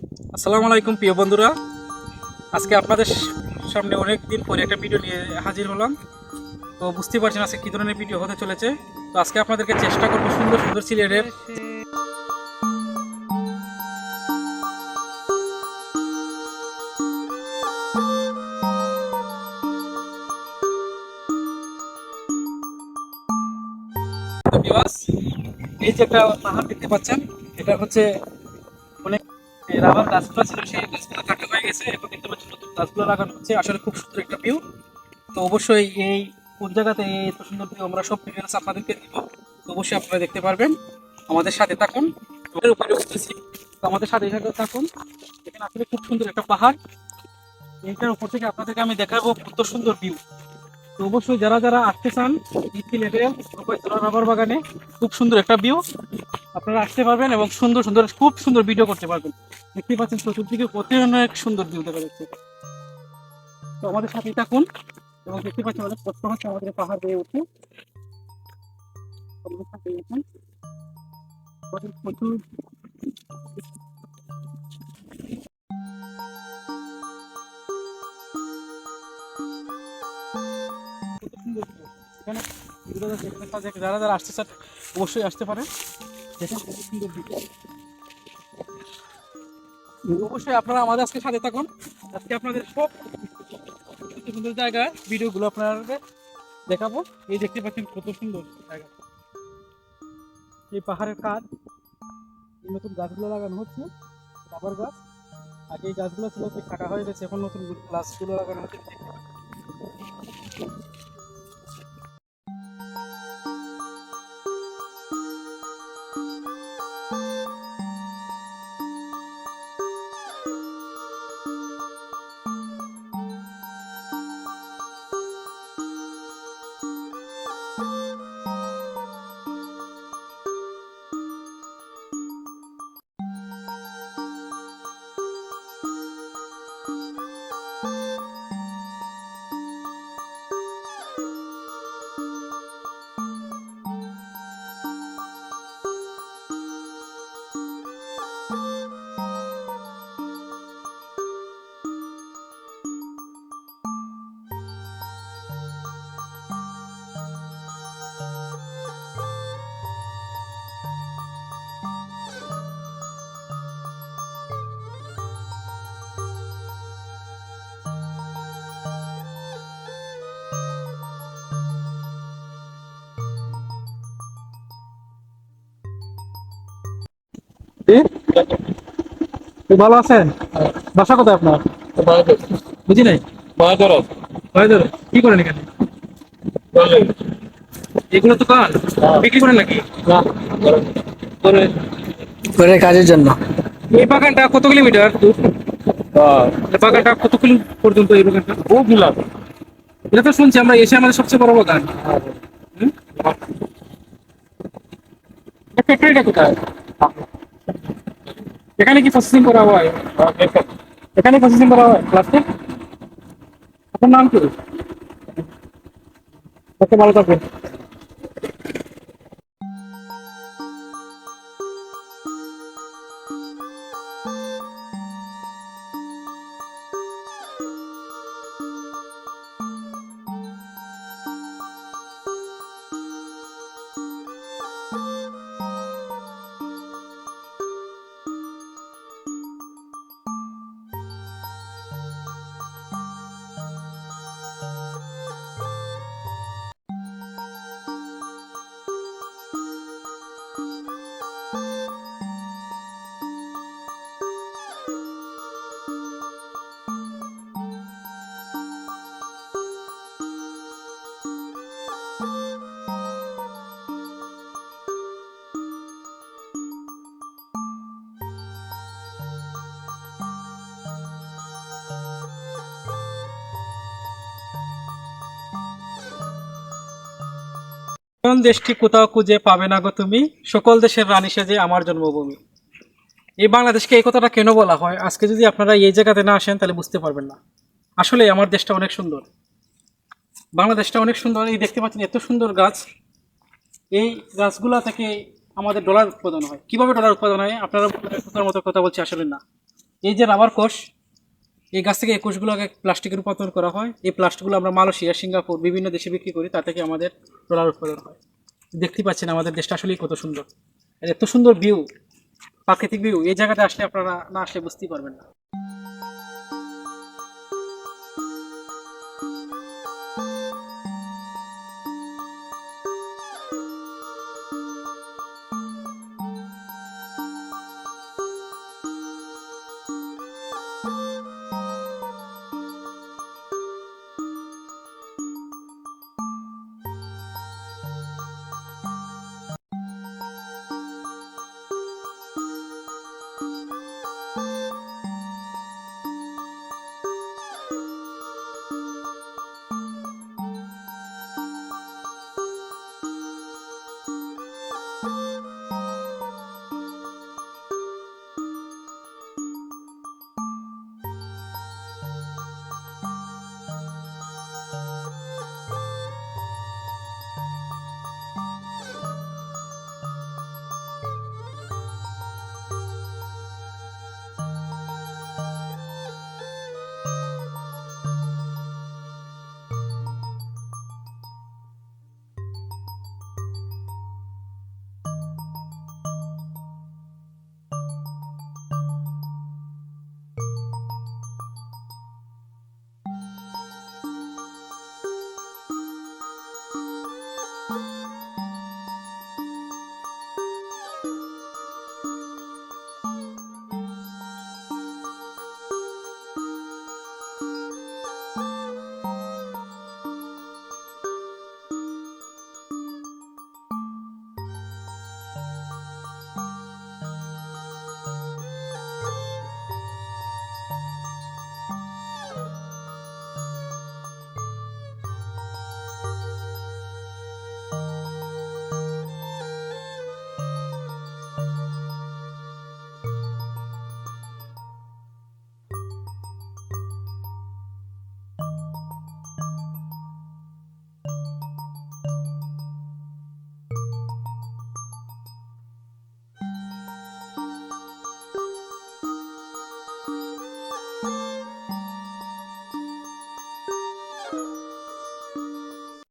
আসসালামু আলাইকুম, প্রিয় বন্ধুরা। আজকে আপনাদের সামনে অনেক দিন পরে একটা ভিডিও নিয়ে হাজির হলাম। তো বুঝতে পারছেন আজকে কী ধরনের ভিডিও হতে চলেছে। তো আজকে আপনাদেরকে চেষ্টা করব সুন্দর সুন্দর সিলেটের এই যে একটা পাহাড় দেখতে পাচ্ছেন, এটা হচ্ছে রাবার গাছগুলো ছিল সেই গাছগুলো কাটা হয়ে গেছে এখন নতুন গাছগুলো লাগানো হচ্ছে, আসলে খুব সুন্দর একটা ভিউ তো অবশ্যই এই কোন জায়গাতে এই এত সুন্দর ভিউ আমরা সব ডিটেলস আপনাদেরকে দিব, তো অবশ্যই আপনারা দেখতে পারবেন। আমাদের সাথে থাকুন। উপরে উঠতেছি, তো আমাদের সাথে সাথে থাকুন। এখানে আসলে খুব সুন্দর একটা পাহাড়। এইটার উপর থেকে আপনাদেরকে আমি দেখাবো কত সুন্দর ভিউ অবশ্যই যারা যারা আসতে চান সিলেটে রাবার বাগানে। খুব সুন্দর একটা ভিউ আপনারা আসতে পারবেন এবং সুন্দর সুন্দর, খুব সুন্দর ভিডিও করতে পারবেন। দেখতে পাচ্ছেন চতুর্দিকে কত অনেক সুন্দর ভিউ দেখা যাচ্ছে। তো আমাদের সাথেই থাকুন এবং দেখতে পাচ্ছেন অনেক কষ্ট হচ্ছে আমাদের পাহাড় বেয়ে সাথেই প্রচুর যারা যারা আসতে চান অবশ্যই আসতে পারেন দেখেন সুন্দর। অবশ্যই আপনারা আমাদের আজকে সাথে থাকুন। আজকে আপনাদের সব সুন্দর জায়গায় ভিডিওগুলো আপনাদের দেখাবো। এই দেখতে পাচ্ছেন কত সুন্দর জায়গা। এই পাহাড়ের কাজ এই নতুন গাছগুলো লাগানো হচ্ছে রাবার গাছ। আগে এই গাছগুলো ছিল কাটা হয়ে গেছে, এখন নতুন গাছগুলো লাগানো হচ্ছে। ভালো আছেন? বাসা কোথায় আপনার? বুঝি নাই কি করেন এখানে? এগুলো তো কাল বিক্রি করেন নাকি? করে। করে কাজের জন্য। এই বাগানটা কত কিলোমিটার? বাগানটা কত কিলো পর্যন্ত এই বাগানটা? ও গুলা এটা তো শুনছি আমরা এসে আমাদের সবচেয়ে বড় বাগান। ফ্যাক্টরিটা কোথায়? এখানে কি প্রসেসিং করা হয়? এখানে প্রসেসিং করা হয়? প্লাস্টিক আপনার নাম কি? ভালো থাকবেন। কোন দেশটি কোথাও খুঁজে পাবে না গো তুমি? সকল দেশের রানী সেজে আমার জন্মভূমি। এই বাংলাদেশকে এই কথাটা কেন বলা হয়? আজকে যদি আপনারা এই জায়গাতে না আসেন, তাহলে বুঝতে পারবেন না। আসলে আমার দেশটা অনেক সুন্দর। বাংলাদেশটা অনেক সুন্দর। এই দেখতে পাচ্ছেন, এত সুন্দর গাছ। এই গাছগুলা থেকে আমাদের ডলার উৎপাদন হয়। কীভাবে ডলার উৎপাদন হয়? আপনারা মতো কথা বলছি আসলে না। এই যে রাবার কোষ এই গাছ থেকে একুশগুলোকে প্লাস্টিকে রূপান্তর করা হয়। এই প্লাস্টিকগুলো আমরা মালয়েশিয়া, সিঙ্গাপুর, বিভিন্ন দেশে বিক্রি করি, তা থেকে আমাদের ডলার উৎপাদন হয়। দেখতে পাচ্ছেন আমাদের দেশটা আসলেই কত সুন্দর। এত সুন্দর ভিউ প্রাকৃতিক ভিউ এই জায়গাতে আসলে আপনারা না আসলে বুঝতেই পারবেন না।